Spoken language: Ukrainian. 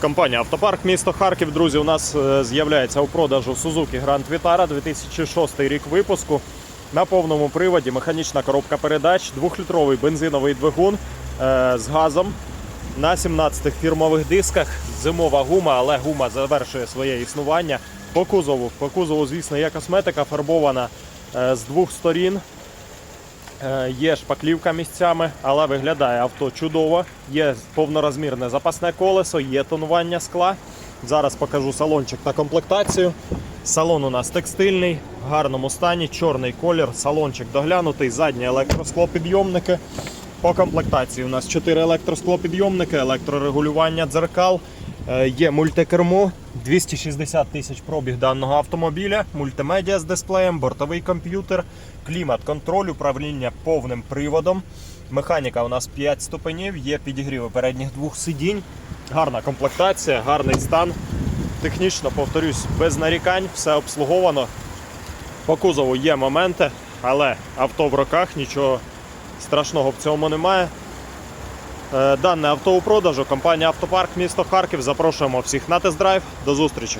Компанія Автопарк місто Харків. Друзі, у нас е, з'являється у продажу Suzuki Grand Vitara 2006 рік випуску. На повному приводі механічна коробка передач, 2-літровий бензиновий двигун е, з газом на 17 фірмових дисках. Зимова гума, але гума завершує своє існування. По кузову, по кузову, звісно, є косметика, фарбована е, з двох сторін. Е, Є шпаклівка місцями, але виглядає авто чудово. Є повнорозмірне запасне колесо, є тонування скла. Зараз покажу салончик та комплектацію. Салон у нас текстильний, в гарному стані, чорний колір, салончик доглянутий, задні електросклопідйомники. По комплектації у нас 4 електросклопідйомники, електрорегулювання дзеркал, є мультикермо, 260 тисяч пробіг даного автомобіля, мультимедіа з дисплеєм, бортовий комп'ютер, клімат-контроль, управління повним приводом. Механіка у нас 5 ступенів, є підігріви передніх двох сидінь, гарна комплектація, гарний стан. Технічно, повторюсь, без нарікань, все обслуговано. По кузову є моменти, але авто в руках, нічого страшного в цьому немає. Е, Дане авто у продажу. Компанія Автопарк місто Харків. Запрошуємо всіх на тест-драйв. До зустрічі!